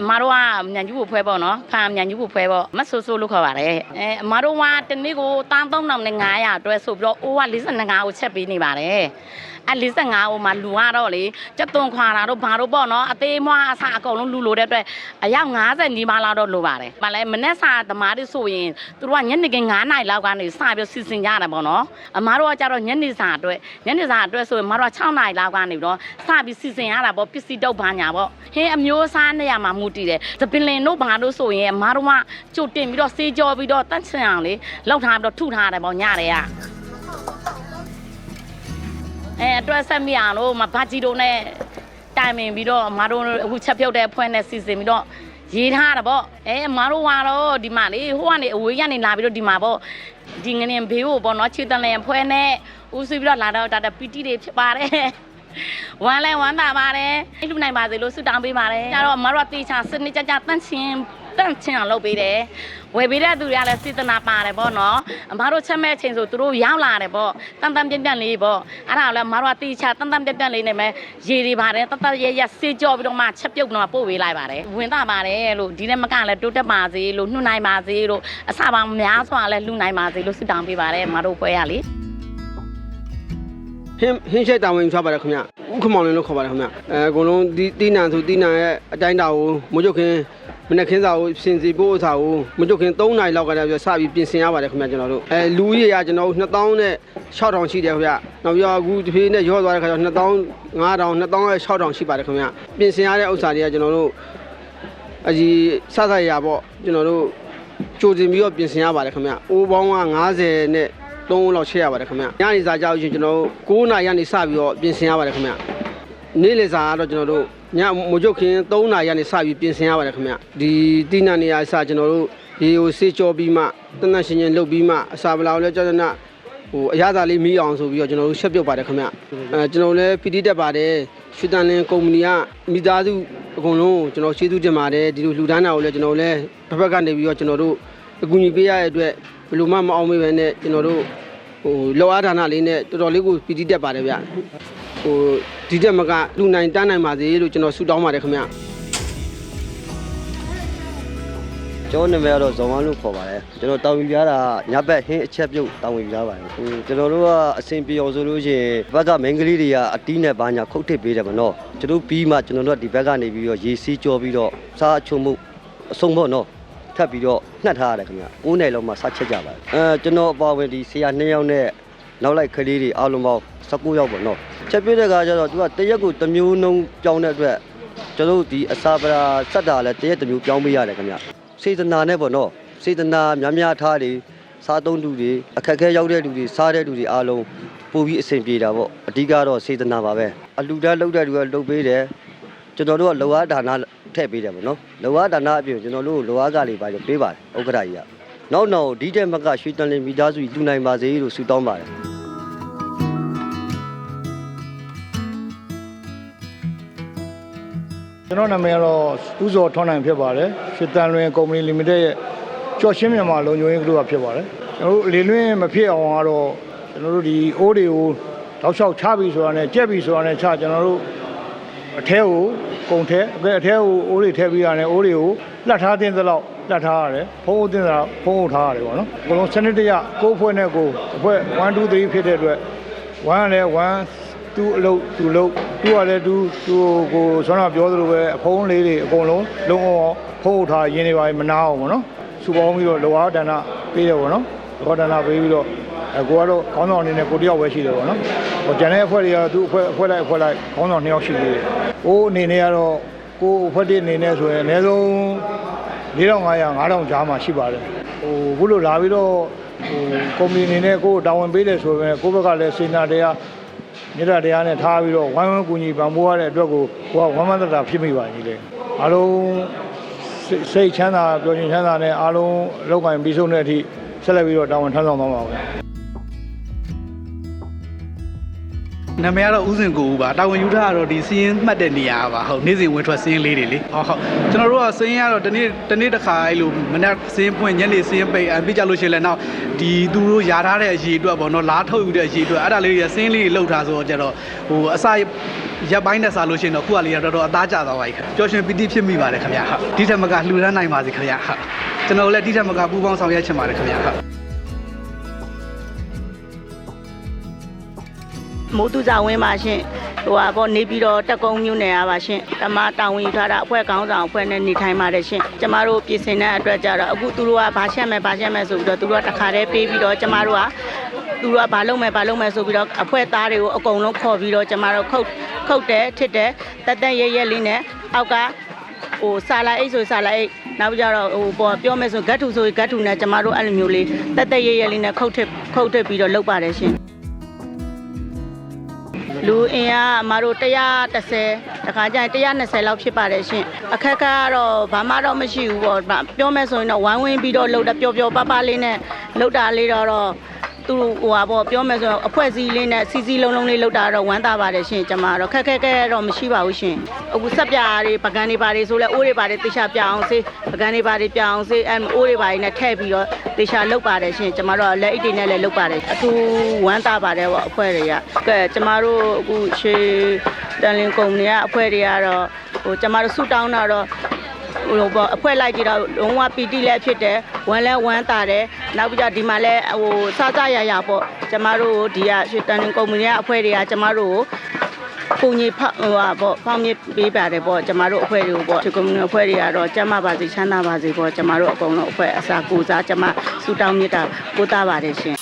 အမတို့ကမြန်ကျူဖို့ဖွဲပေါ့နော်ဖာမြန်ကျူဖို့ဖွဲပေါ့မဆူဆူလို့ခေါ်ပါတယ်အဲအမတို့ကတနေ့ကိုတန်း3900အတွက်ဆိုပြီးတော့အိုးက45ကိုချက်ပေးနေပါတယ်အဲ45ဟိုမှာလူကတော့လေကြက်သွန်ခွာတာတို့ဘာတို့ပေါ့နော်အသေးမွားအစအကုန်လုံးလူလိုတဲ့အတွက်အယောက်90နီးပါးလောက်တော့လိုပါတယ်။ဘာလဲမနေ့စာသမားတွေဆိုရင်သူတို့ကညနေခင်း9နာရီလောက်ကနေစပြီးစီစဉ်ကြတာပေါ့နော်။အမားတို့ကကြတော့ညနေစာအတွက်ညနေစာအတွက်ဆိုရင်အမားတို့က6နာရီလောက်ကနေပြီးတော့စပြီးစီစဉ်ရတာပေါ့ပစ္စည်းတုပ်ဘာညာပေါ့။ဟင်းအမျိုးအစားနေရာမှာမူတည်တယ်။သပင်လင်တို့ဘာတို့ဆိုရင်အမားတို့ကကြိုတင်ပြီးတော့စေးကြောပြီးတော့တန့်ချင်အောင်လေလောက်ထားပြီးတော့ထုထားတယ်ပေါ့ညတွေက။အဲအတွက်ဆက်မိအောင်လို့မဘာကြီးတို့နဲ့တိုင်ပင်ပြီးတော့မတို့အခုချက်ပြုတ်တဲ့အဖွဲ့နဲ့စီစဉ်ပြီးတော့ရေးထားတာပေါ့အဲမတို့ကတော့ဒီမှာလေဟိုကနေအဝေးကနေလာပြီးတော့ဒီမှာပေါ့ဒီငနေဘေးကိုပေါ့နော်ခြေတန်လျင်အဖွဲ့နဲ့ဦးစီးပြီးတော့လာတော့တာပီတီတွေဖြစ်ပါတယ် ဝမ်းလဲဝမ်းသာပါတယ်လူနိုင်ပါစေလို့ဆုတောင်းပေးပါတယ်ကျတော့မတို့ကတေချာစနစ်ကြကြတန့်ချင်းတန့်ချင်းအောင်လုပ်ပေးတယ်ဝယ်ပေးတဲ့သူတွေကလည်းစေတနာပါတယ်ပေါ့နော်အမတို့ချက်မဲ့အချိန်ဆိုသူတို့ရောက်လာတယ်ပေါ့တန်တန်ပြန့်ပြန့်လေးပေါ့အဲ့ဒါကိုလည်းအမတို့ကတေချာတန်တန်ပြန့်ပြန့်လေးနဲ့ပဲရေတွေပါတယ်တတ်တတ်ရရစေးကြောပြီးတော့မှချက်ပြုတ်တော့ပို့ပေးလိုက်ပါတယ်ဝင်တာပါတယ်လို့ဒီနေ့မကလည်းတိုးတက်ပါစေလို့နှုတ်နိုင်ပါစေလို့အစပါများစွာလည်းလှူနိုင်ပါစေလို့ဆုတောင်းပေးပါတယ်အမတို့ပွဲရလေ ဟင်းဟင်းရှိုက်တာဝန်ယူထားပါတယ်ခင်ဗျဥက္ကမောင်လင်းလို့ခေါ်ပါတယ်ခင်ဗျအဲအကုန်လုံးဒီတီးနံဆိုတီးနံရဲ့အတိုင်းတာကိုမွတ်ချုပ်ခင်းမနေ့ခင်းစာကိုစင်စီပို့ဥစားကိုမွတ်ချုပ်ခင်း3နိုင်လောက်ကတည်းကစပြီးပြင်ဆင်ရပါတယ်ခင်ဗျကျွန်တော်တို့အဲလူကြီးရကျွန်တော်တို့2000နဲ့6000ရှိတယ်ခင်ဗျနောက်ပြီးတော့အခုတစ်ဖြည်းနဲ့ရောသွားတဲ့ခါကျတော့2000 5000 2000ရဲ့6000ရှိပါတယ်ခင်ဗျပြင်ဆင်ရတဲ့ဥစ္စာတွေကကျွန်တော်တို့အကြီးစသရပေါ့ကျွန်တော်တို့ကြိုတင်ပြီးတော့ပြင်ဆင်ရပါတယ်ခင်ဗျအိုးပေါင်းက90နဲ့ 3ဦးလောက်ချက်ရပါတယ်ခင်ဗျညနေစာကြောက်ရင်ကျွန်တော်တို့9နာရီကနေစပြီးတော့ပြင်ဆင်ရပါတယ်ခင်ဗျနေ့လယ်စာကတော့ကျွန်တော်တို့ညမကြုတ်ခင်3နာရီကနေစပြီးပြင်ဆင်ရပါတယ်ခင်ဗျဒီတိနနေရာစကျွန်တော်တို့ရေကိုစေးကြောပြီးမှတနတ်ရှင်ချင်းလှုပ်ပြီးမှအစာပလာကိုလည်းကြောက်ကြနာဟိုအရသာလေးမီးအောင်ဆိုပြီးတော့ကျွန်တော်တို့ရှက်ပြုတ်ပါတယ်ခင်ဗျအဲကျွန်တော်လည်းပီတိတက်ပါတယ်ရွှေတန်လင်းကုမ္ပဏီကမိသားစုအကုန်လုံးကျွန်တော်ရှေးသူတင်ပါတယ်ဒီလိုလှူဒန်းတာကိုလည်းကျွန်တော်လည်းတစ်ဖက်ကနေပြီးတော့ကျွန်တော်တို့အကူအညီပေးရတဲ့အတွက် ဘယ်လိုမှမအောင်မေးပဲနဲ့ကျွန်တော်တို့ဟိုလောအားဌာနလေးနဲ့တော်တော်လေးကိုပီတိတက်ပါတယ်ဗျဟိုဒီတက်မကလူနိုင်တန်းနိုင်ပါစေလို့ကျွန်တော်ဆုတောင်းပါတယ်ခင်ဗျကျွန်တော်နာမည်ကတော့ဇော်ဝမ်းလို့ခေါ်ပါတယ်ကျွန်တော်တောင်ယူပြားတာညဘက်ဟင်းအချက်ပြုတ်တောင်ယူပြားပါတယ်ဟိုကျွန်တော်တို့ကအဆင်ပြေအောင်ဆိုလို့ရှိရင်ဘက်ကမင်းကလေးတွေကအတီးနဲ့ဘာညာခုတ်ထစ်ပေးတယ်မနော်ကျွန်တော်ပြီးမှကျွန်တော်တို့ကဒီဘက်ကနေပြီးတော့ရေစီးကြောပြီးတော့စားအချုံမှုအစုံပေါ့နော် ထပ်ပြီးတော့နှက်ထားရတယ်ခင်ဗျအိုးနယ်လုံးမှာစားချက်ကြပါတယ်အဲကျွန်တော်အပါဝင်ဒီဆရာ2ယောက်နဲ့နောက်လိုက်ကလေးတွေအားလုံးပေါင်း19ယောက်ပေါ့နော်ချက်ပြတဲ့ကကျတော့သူကတရက်ကိုတစ်မျိုးနှုံးပြောင်းတဲ့အတွက်ကျွန်တော်တို့ဒီအစာပရာစက်တာလည်းတရက်တစ်မျိုးပြောင်းပေးရတယ်ခင်ဗျစေတနာနဲ့ပေါ့နော်စေတနာများများထားတွေစားသုံးလူတွေအခက်အခဲရောက်တဲ့လူတွေစားတဲ့လူတွေအားလုံးပို့ပြီးအဆင်ပြေတာပေါ့အဓိကတော့စေတနာပါပဲအလူတန်းလောက်တဲ့လူကလှုပ်ပေးတယ်ကျွန်တော်တို့ကလောအားဒါန ထည့်ပေးတယ်ပေါ့နော်လောအားဒါနအပြင်ကျွန်တော်တို့လောအားကလေးပါပြီးပေးပါတယ်ဥက္ကဋ္ဌကြီးကနောက်နောက်ဒီတဲ့မကရွှေတန်လင်းမိသားစုကြီးလူနိုင်ပါစေလို့ဆုတောင်းပါတယ်ကျွန်တော်နာမည်ကတော့ဦးစောထွန်းနိုင်ဖြစ်ပါတယ်ရှစ်တန်လွင်ကုမ္ပဏီလီမိတက်ရဲ့ကြော်ရှင်းမြန်မာလုံခြုံရေးကလို့ဖြစ်ပါတယ်ကျွန်တော်တို့လေလွင်မဖြစ်အောင်ကတော့ကျွန်တော်တို့ဒီအိုးတွေကိုတောက်လျှောက်ချပြီဆိုတာနဲ့ကြက်ပြီဆိုတာနဲ့ချကျွန်တော်တို့ အထဲကိုကုန်ထဲအကဲအထဲကိုအိုးတွေထည့်ပြီးရတယ်အိုးတွေကိုလှတ်ထားတဲ့သလောက်လှတ်ထားရတယ်ဖုံးဦးတဲ့သလောက်ဖုံးဦးထားရတယ်ပေါ့နော်အကုန်လုံးစနစ်တရကိုယ်ဖွဲ့နဲ့ကိုယ်အဖွဲ့1 2 3ဖြစ်တဲ့အတွက်1ကလည်း1သူ့အလုပ်သူ့လုပ်သူ့ကလည်းသူ့သူ့ကိုဆွမ်းတော်ပြောသလိုပဲအဖုံးလေးတွေအကုန်လုံးလုံးအောင်ဖုံးဦးထားရင်းနေပါမနာအောင်ပေါ့နော်စူပေါင်းပြီးတော့လောအားဒဏ္ဍပေးတယ်ပေါ့နော်လောဒဏ္ဍပေးပြီးတော့အကိုကတော့ခေါင်းဆောင်အနေနဲ့ကိုတယောက်ပဲရှိတယ်ပေါ့နော်ဟိုကျန်တဲ့အဖွဲ့တွေကတော့သူ့အဖွဲ့အဖွဲ့လိုက်အဖွဲ့လိုက်ခေါင်းဆောင်နှစ်ယောက်ရှိသေးတယ်။ ကိုအနေနဲ့ကတော့ကိုအဖွဲ့တစ်အနေနဲ့ဆိုရင်အနည်းဆုံး4500 5000ကြားမှာရှိပါတယ်။ဟိုခုလိုလာပြီးတော့ဟိုကုမ္ပဏီအနေနဲ့ကိုတာဝန်ပေးတယ်ဆိုရင်ကိုဘက်ကလည်းစေနာတရားမြေတာတရားနဲ့ထားပြီးတော့ဝိုင်းဝန်းကူညီပံ့ပိုးရတဲ့အတွက်ကိုကိုကဝမ်းမသက်တာဖြစ်မိပါကြီးလေ။အားလုံးစိတ်စိတ်ချမ်းသာပျော်ရွှင်ချမ်းသာနဲ့အားလုံးလောက်ကင်ပြီးဆုံးတဲ့အထိဆက်လက်ပြီးတော့တာဝန်ထမ်းဆောင်သွားပါမယ်။ နာမည်ကတော့ဥစဉ်ကိုဦးပါတာဝန်ယူထားကတော့ဒီစီးရင်မှတ်တဲ့နေရာပါဟုတ်နေ့စဉ်ဝင်ထွက်စီးရင်လေးတွေလေဟုတ်ဟုတ်ကျွန်တော်တို့ကစီးရင်ကတော့တနေ့တနေ့တစ်ခါအဲ့လိုမနက်စီးရင်ပွင့်ညနေစီးရင်ပိတ်အပြစ်ကြလို့ရှိရင်လည်းနောက်ဒီသူတို့ယာထားတဲ့အရေးအတွက်ပေါ့နော်လားထုတ်ယူတဲ့အရေးအတွက်အဲ့ဒါလေးတွေစီးရင်လေးတွေလှုပ်ထားဆိုတော့ကျတော့ဟိုအစာရက်ပိုင်းနဲ့စားလို့ရှိရင်တော့ခုကလေးကတော်တော်အသားကျသွားပါပြီခင်ဗျပျော်ရွှင်ပီတိဖြစ်မိပါတယ်ခင်ဗျဟုတ်ဒီထက်မကလှူဒန်းနိုင်ပါစေခင်ဗျဟုတ်ကျွန်တော်လည်းဒီထက်မကပူပေါင်းဆောင်ရွက်ချင်ပါတယ်ခင်ဗျဟုတ် မိုးသူစာဝင်းပါရှင်ဟိုဟာပေါ့နေပြီးတော့တက်ကုန်းမြို့နယ်ရပါရှင်တမတာဝန်ယူထားတာအဖွဲ့ကောင်းဆောင်အဖွဲ့နဲ့နေထိုင်ပါတယ်ရှင်ကျမတို့ပြင်ဆင်တဲ့အတွက်ကြတော့အခုသူတို့ကဘာချက်မယ်ဘာချက်မယ်ဆိုပြီးတော့သူတို့ကတခါတည်းပေးပြီးတော့ကျမတို့ကသူတို့ကဘာလုပ်မယ်ဘာလုပ်မယ်ဆိုပြီးတော့အဖွဲ့သားတွေကိုအကုန်လုံးခေါ်ပြီးတော့ကျမတို့ခုတ်ခုတ်တယ်ထစ်တယ်တက်တက်ရဲရဲလေးနဲ့အောက်ကဟိုဆာလာအိတ်ဆိုဆာလာအိတ်နောက်ကြတော့ဟိုပေါ်ပြောမယ်ဆိုဂတ်ထူဆိုဂတ်ထူနဲ့ကျမတို့အဲ့လိုမျိုးလေးတက်တက်ရဲရဲလေးနဲ့ခုတ်ထစ်ခုတ်ထစ်ပြီးတော့လုပ်ပါတယ်ရှင် လူအင်အားအမတို့130တခါကျရင်120လောက်ဖြစ်ပါတယ်ရှင်အခက်အခဲကတော့ဘာမှတော့မရှိဘူးပေါ့ဗာပြောမယ်ဆိုရင်တော့ဝိုင်းဝန်းပြီးတော့လှုပ်တာပျော်ပျော်ပါပါလေးနဲ့လှုပ်တာလေးတော့တော့ သူဟိုဟာပေါ့ပြောမယ်ဆိုရင်အဖွဲ့အစည်းလေးနဲ့စီစီလုံးလုံးလေးလှုပ်တာတော့ဝမ်းသာပါတယ်ရှင်ကျွန်မတော့ခက်ခက်ခဲတော့မရှိပါဘူးရှင်အခုဆက်ပြားတွေပကံတွေပါတွေဆိုလဲအိုးတွေပါတွေတေချာပြအောင်စေးပကံတွေပါတွေပြအောင်စေးအဲအိုးတွေပါတွေနဲ့ထည့်ပြီးတော့တေချာလှုပ်ပါတယ်ရှင်ကျွန်မတို့လက်အိတ်တွေနဲ့လည်းလှုပ်ပါတယ်အထူးဝမ်းသာပါတယ်ပေါ့အဖွဲ့တွေကကဲကျွန်မတို့အခုရှေးတန်လင်းကုမ္ပဏီကအဖွဲ့တွေကတော့ဟိုကျွန်မတို့ဆူတောင်းတာတော့ ဟိုပေါ့အဖွဲလိုက်ကြတော့လုံးဝပီတိလည်းဖြစ်တယ်ဝမ်းလဲဝမ်းတာတယ်နောက်ပြီးတော့ဒီမှာလဲဟိုစားစားရရပေါ့ကျမတို့ဒီကရွှေတန်ကုမ္ပဏီကအဖွဲတွေကကျမတို့ကိုပုံကြီးဖောက်ဟိုပါပေါ့ဖောင်းမြစ်ပေးပါတယ်ပေါ့ကျမတို့အဖွဲတွေကိုပေါ့ဒီကုမ္ပဏီအဖွဲတွေကတော့ကျမပါစေချမ်းသာပါစေပေါ့ကျမတို့အကုန်လုံးအဖွဲအစာကိုစားကျမစူတောင်းမြတ်တာပို့တာပါတယ်ရှင်